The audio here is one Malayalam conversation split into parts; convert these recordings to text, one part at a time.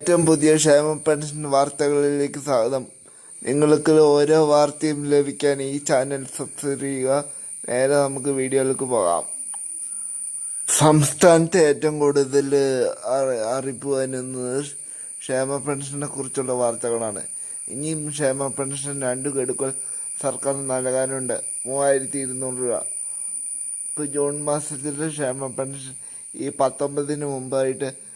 ഏറ്റവും പുതിയ ക്ഷേമ പെൻഷൻ വാർത്തകളിലേക്ക് സ്വാഗതം. നിങ്ങൾക്ക് ഓരോ വാർത്തയും ലഭിക്കാൻ ഈ ചാനൽ സബ്സ്ക്രൈബ് ചെയ്യുക. നേരെ നമുക്ക് വീഡിയോയിലേക്ക് പോകാം. സംസ്ഥാനത്ത് ഏറ്റവും കൂടുതൽ അറി- അറിയിപ്പ് വരുന്നത് ക്ഷേമ പെൻഷനെ കുറിച്ചുള്ള വാർത്തകളാണ്. ഇനിയും ക്ഷേമ പെൻഷൻ രണ്ട് ഗഡുക്കൾ സർക്കാർ നൽകാനുണ്ട്. മൂവായിരത്തി ഇരുന്നൂറ് രൂപ. ഇപ്പോൾ ജൂൺ മാസത്തിലെ ക്ഷേമ പെൻഷൻ ഈ പത്തൊമ്പതിന് മുമ്പായിട്ട്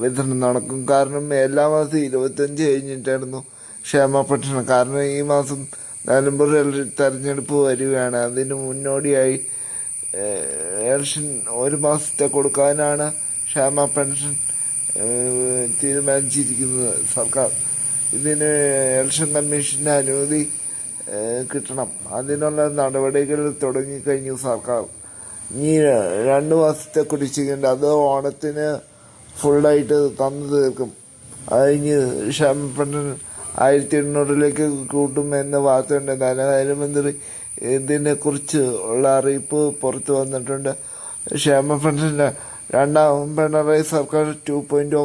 വിതരണം നടക്കും. കാരണം എല്ലാ മാസം ഇരുപത്തഞ്ച് കഴിഞ്ഞിട്ടായിരുന്നു ക്ഷേമ പെൻഷൻ കാരണം ഈ മാസം നിലമ്പൂർ തെരഞ്ഞെടുപ്പ് വരികയാണ്. അതിന് മുന്നോടിയായി ഇലക്ഷൻ ഒരു മാസത്തെ കൊടുക്കാനാണ് ക്ഷേമ പെൻഷൻ തീരുമാനിച്ചിരിക്കുന്നത് സർക്കാർ. ഇതിന് ഇലക്ഷൻ കമ്മീഷന്റെ അനുമതി കിട്ടണം. അതിനുള്ള നടപടികൾ തുടങ്ങിക്കഴിഞ്ഞു സർക്കാർ. ഇനി രണ്ട് മാസത്തെ കുടിശ്ശികയുണ്ട്. അത് ഓണത്തിന് ഫുള്ളായിട്ട് തന്നു തീർക്കും അതിഞ്ഞ് കഴിഞ്ഞ് ക്ഷേമപ്പെണ്ണൻ ആയിരത്തി എണ്ണൂറിലേക്ക് കൂട്ടും എന്ന വാർത്തയുണ്ട്. ധനകാര്യമന്ത്രി ഇതിനെ കുറിച്ച് ഉള്ള അറിയിപ്പ് പുറത്തു വന്നിട്ടുണ്ട്. ക്ഷേമഫണ്ടിന്റെ രണ്ടാം പിണറായി സർക്കാർ ടു പോയിന്റ് ഓ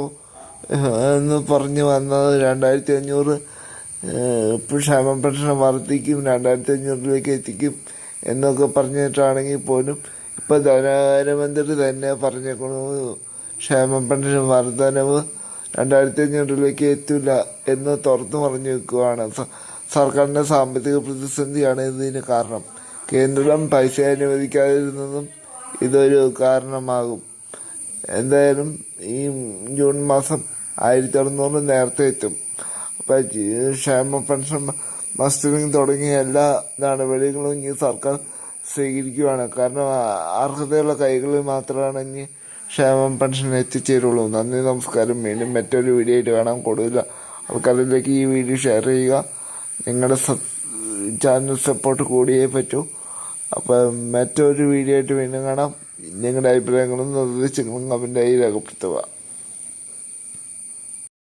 എന്ന് പറഞ്ഞു വന്നത് രണ്ടായിരത്തി അഞ്ഞൂറ് ഇപ്പോൾ ക്ഷേമ പെൻഷൻ വർദ്ധിക്കും രണ്ടായിരത്തി അഞ്ഞൂറിലേക്ക് എത്തിക്കും എന്നൊക്കെ പറഞ്ഞിട്ടാണെങ്കിൽ പോലും ഇപ്പോൾ ധനകാര്യമന്ത്രി തന്നെ പറഞ്ഞേക്കണു. ക്ഷേമ പെൻഷൻ വർധനവ് രണ്ടായിരത്തി അഞ്ഞൂറ് രൂപയ്ക്ക് എത്തില്ല എന്ന് തുറന്നു പറഞ്ഞു വെക്കുകയാണ് സർക്കാരിന്റെ സാമ്പത്തിക പ്രതിസന്ധിയാണ് ഇതിന് കാരണം. കേന്ദ്രം പൈസ അനുവദിക്കാതിരുന്നതും ഇതൊരു കാരണമാകും. എന്തായാലും ഈ ജൂൺ മാസം ആയിരത്തി അറുന്നൂറ് നേരത്തെ എത്തും. അപ്പം ക്ഷേമ പെൻഷൻ മസ്റ്ററിങ് തുടങ്ങിയ എല്ലാ നടപടികളും ഈ സർക്കാർ സ്വീകരിക്കുകയാണ് കാരണം അർഹതയുള്ള കൈകളിൽ മാത്രമാണ് ഇനി ക്ഷേമ പെൻഷൻ എത്തിച്ചേരുള്ളൂ നന്ദി നമസ്കാരം. വീണ്ടും മറ്റൊരു വീഡിയോ ആയിട്ട് കാണാം. കൂടുതൽ ആൾക്കാരിലേക്ക് ഈ വീഡിയോ ഷെയർ ചെയ്യുക. നിങ്ങളുടെ ചാനൽ സപ്പോർട്ട് കൂടിയേ പറ്റൂ. അപ്പം മറ്റൊരു വീഡിയോ ആയിട്ട് വീണ്ടും കാണാം. നിങ്ങളുടെ അഭിപ്രായങ്ങളും നിർദ്ദേശങ്ങളും കമന്റായി രേഖപ്പെടുത്തുക.